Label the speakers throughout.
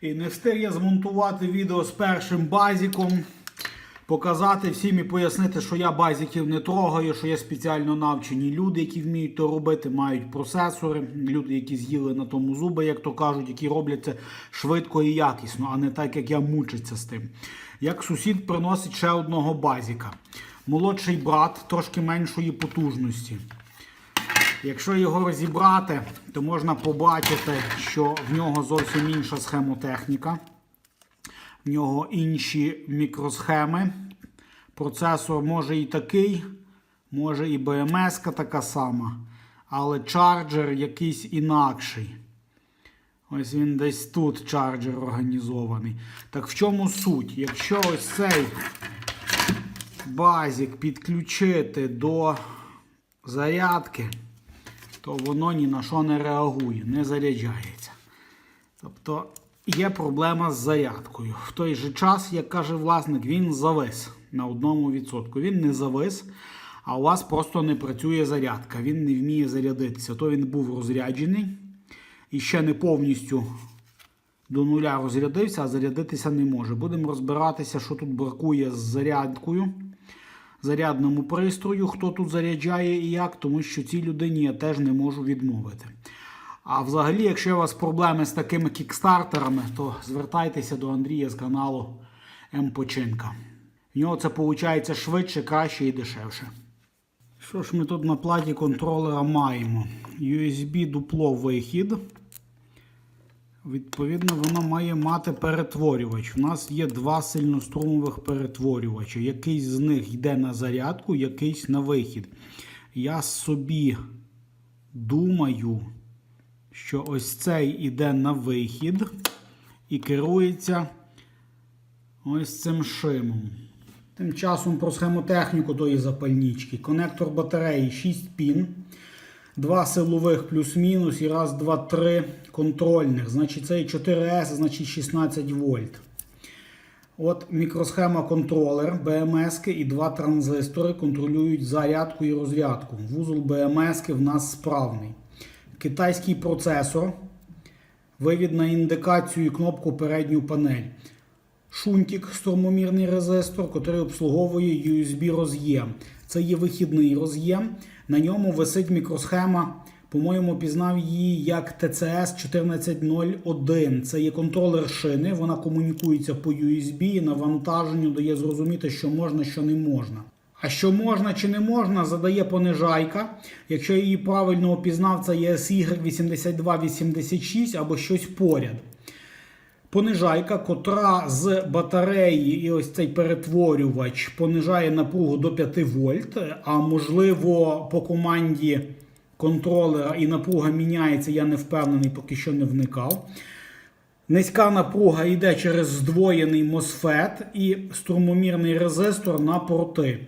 Speaker 1: І не встиг я змонтувати відео з першим базіком, показати всім і пояснити, що я базіків не трогаю, що є спеціально навчені люди, які вміють то робити, мають процесори, люди, які з'їли на тому зуби, як то кажуть, які роблять це швидко і якісно, а не так, як я мучиться з тим. Як сусід приносить ще одного базіка. Молодший брат трошки меншої потужності. Якщо його розібрати, то можна побачити, що в нього зовсім інша схемотехніка. В нього інші мікросхеми. Процесор може і такий, може і БМС така сама, але чарджер якийсь інакший. Ось він десь тут чарджер організований. Так в чому суть? Якщо ось цей базік підключити до зарядки, то воно ні на що не реагує, не заряджається. Тобто є проблема з зарядкою. В той же час, як каже власник, він завис на одному відсотку. Він не завис, а у вас просто не працює зарядка. Він не вміє зарядитися. То він був розряджений і ще не повністю до нуля розрядився, а зарядитися не може. Будемо розбиратися, що тут бракує з зарядкою зарядному пристрою, хто тут заряджає і як, тому що цій людині я теж не можу відмовити. А взагалі, якщо у вас проблеми з такими кікстартерами, то звертайтеся до Андрія з каналу М-Починка. В нього це виходить швидше, краще і дешевше. Що ж ми тут на платі контролера маємо? USB дупло вихід. Відповідно, воно має мати перетворювач. У нас є два сильнострумових перетворювача. Якийсь з них йде на зарядку, якийсь на вихід. Я собі думаю, що ось цей іде на вихід і керується ось цим шимом. Тим часом про схемотехніку тої запальнички. Конектор батареї 6 пін. Два силових плюс-мінус і раз, два, три контрольних. Значить, цей 4С, значить 16 вольт. От мікросхема контролер БМС і два транзистори контролюють зарядку і розрядку. Вузол БМС в нас справний. Китайський процесор. Вивід на індикацію і кнопку передню панель. Шунтик струмомірний резистор, який обслуговує USB роз'єм. Це є вихідний роз'єм. На ньому висить мікросхема. По-моєму, пізнав її як TCS 1401. Це є контролер шини. Вона комунікується по USB і навантаженню дає зрозуміти, що можна, що не можна. А що можна чи не можна, задає понижайка. Якщо я її правильно опізнав, це є SY8286 або щось поряд. Понижайка, котра з батареї і ось цей перетворювач понижає напругу до 5 вольт, а можливо по команді контролера і напруга міняється, я не впевнений, поки що не вникав. Низька напруга йде через здвоєний MOSFET і струмомірний резистор на порти.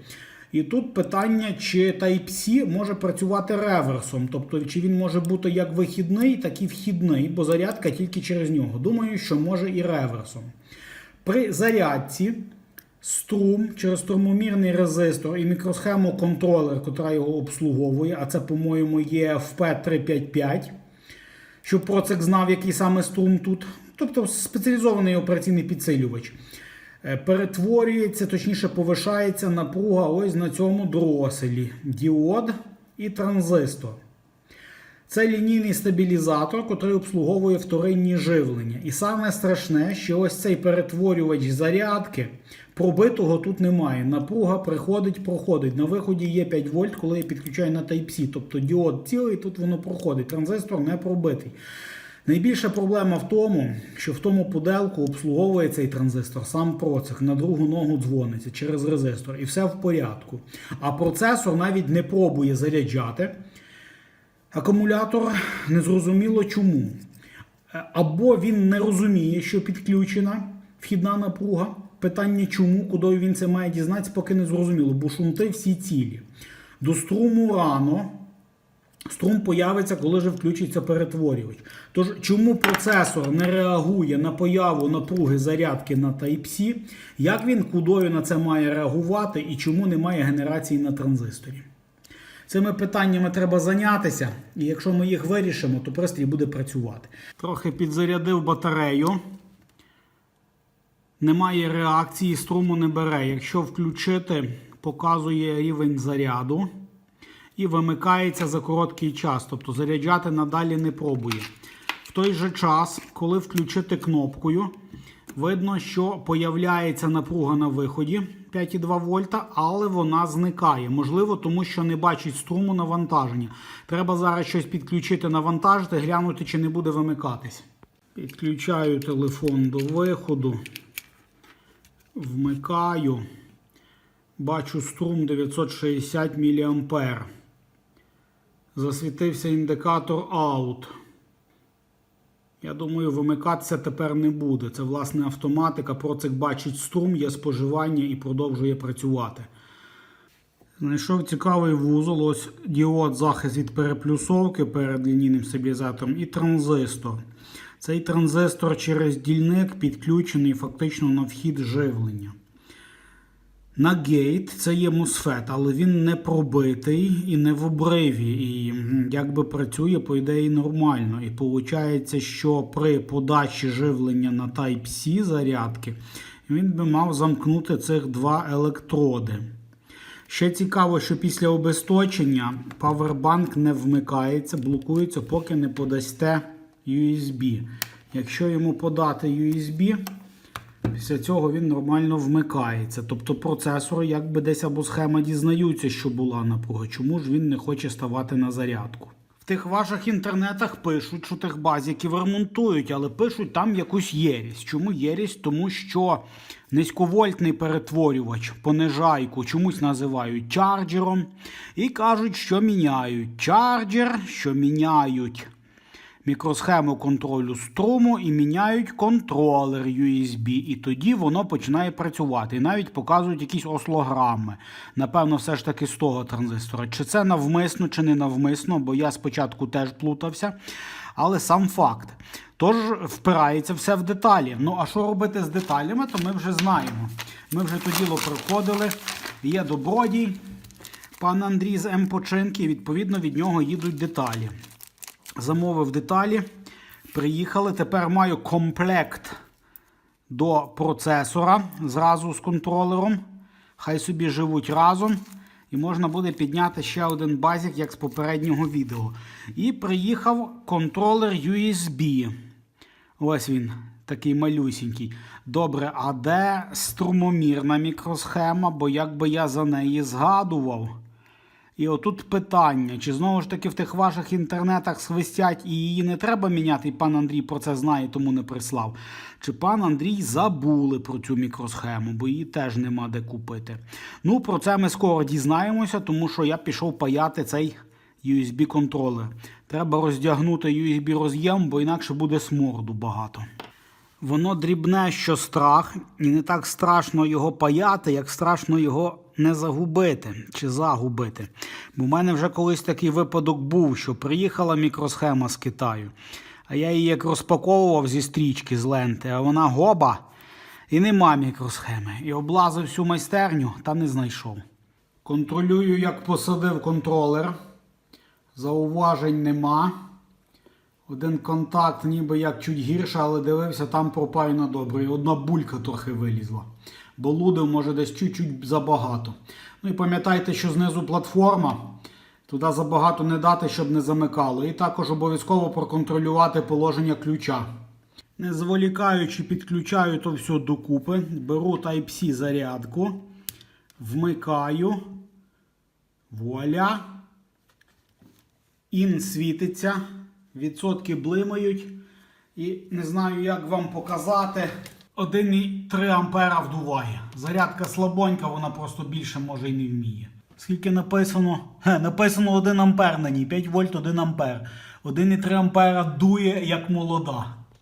Speaker 1: І тут питання, чи Type-C може працювати реверсом, тобто чи він може бути як вихідний, так і вхідний, бо зарядка тільки через нього. Думаю, що може і реверсом. При зарядці струм через струмомірний резистор і мікросхему контролер, котра його обслуговує, а це, по-моєму, є FP355, щоб процик знав, який саме струм тут. Тобто спеціалізований операційний підсилювач. Е, Перетворюється, точніше, повишається напруга ось на цьому дроселі. Діод і транзистор. Це лінійний стабілізатор, який обслуговує вторинні живлення. І саме страшне, що ось цей перетворювач зарядки пробитого тут немає. Напруга приходить, проходить. На виході є 5 вольт, коли я підключаю на Type-C. Тобто діод цілий, тут воно проходить. Транзистор не пробитий. Найбільша проблема в тому, що в тому пуделку обслуговує цей транзистор сам процесор, на другу ногу дзвониться через резистор, і все в порядку. А процесор навіть не пробує заряджати. Акумулятор незрозуміло чому. Або він не розуміє, що підключена вхідна напруга. Питання чому, куди він це має дізнатися, поки не зрозуміло, бо шунти всі цілі. До струму рано. Струм появиться, коли вже включиться перетворювач. Тож, чому процесор не реагує на появу напруги зарядки на Type-C, як він кудою на це має реагувати і чому немає генерації на транзисторі? Цими питаннями треба зайнятися, і якщо ми їх вирішимо, то пристрій буде працювати. Трохи підзарядив батарею. Немає реакції, струму не бере. Якщо включити, показує рівень заряду і вимикається за короткий час, тобто заряджати надалі не пробує. В той же час, коли включити кнопкою, видно, що появляється напруга на виході 5,2 вольта, але вона зникає. Можливо, тому що не бачить струму навантаження. Треба зараз щось підключити, навантажити, глянути, чи не буде вимикатись. Підключаю телефон до виходу, вмикаю. Бачу струм 960 мА. Засвітився індикатор out. Я думаю, вимикатися тепер не буде. Це власне автоматика. Процик бачить струм, є споживання і продовжує працювати. Знайшов цікавий вузол. Ось діод захист від переплюсовки перед лінійним стабілізатором і транзистор. Цей транзистор через дільник підключений фактично на вхід живлення. На гейт це є MOSFET, але він не пробитий і не в обриві. І якби працює, по ідеї, нормально. І виходить, що при подачі живлення на Type-C зарядки він би мав замкнути цих два електроди. Ще цікаво, що після обесточення павербанк не вмикається, блокується, поки не подасте USB. Якщо йому подати USB, Після цього він нормально вмикається. Тобто процесори якби десь або схема дізнаються, що була напруга. Чому ж він не хоче ставати на зарядку? В тих ваших інтернетах пишуть, що тих базіків ремонтують, але пишуть там якусь єрість. Чому єрість? Тому що низьковольтний перетворювач понижайку чомусь називають чарджером і кажуть, що міняють чарджер, що міняють мікросхему контролю струму і міняють контролер USB. І тоді воно починає працювати. І навіть показують якісь ослограми. Напевно, все ж таки з того транзистора. Чи це навмисно, чи не навмисно, бо я спочатку теж плутався. Але сам факт. Тож впирається все в деталі. Ну, а що робити з деталями, то ми вже знаємо. Ми вже то діло приходили. Є добродій, пан Андрій з М-починки, відповідно, від нього їдуть деталі. Замовив деталі, приїхали. Тепер маю комплект до процесора зразу з контролером. Хай собі живуть разом. І можна буде підняти ще один базік, як з попереднього відео. І приїхав контролер USB. Ось він, такий малюсінький. Добре, а де струмомірна мікросхема? Бо якби я за неї згадував. І отут питання, чи знову ж таки в тих ваших інтернетах свистять і її не треба міняти, і пан Андрій про це знає, тому не прислав. Чи пан Андрій забули про цю мікросхему, бо її теж нема де купити. Ну, про це ми скоро дізнаємося, тому що я пішов паяти цей USB-контролер. Треба роздягнути USB-роз'єм, бо інакше буде сморду багато. Воно дрібне, що страх, і не так страшно його паяти, як страшно його не загубити чи загубити. Бо в мене вже колись такий випадок був, що приїхала мікросхема з Китаю, а я її як розпаковував зі стрічки з ленти, а вона гоба і нема мікросхеми. І облазив всю майстерню та не знайшов. Контролюю, як посадив контролер. Зауважень нема. Один контакт, ніби як чуть гірше, але дивився, там пропайно добре. І одна булька трохи вилізла. Бо лудив, може, десь чуть-чуть забагато. Ну і пам'ятайте, що знизу платформа. Туди забагато не дати, щоб не замикало. І також обов'язково проконтролювати положення ключа. Не зволікаючи, підключаю то все докупи. Беру Type-C зарядку. Вмикаю. Вуаля. Ін світиться, відсотки блимають. І не знаю, як вам показати. 1,3 ампера вдуває. Зарядка слабонька, вона просто більше може і не вміє. Скільки написано? Хе, написано 1 ампер на ній, 5 вольт 1 ампер. 1,3 ампера дує як молода.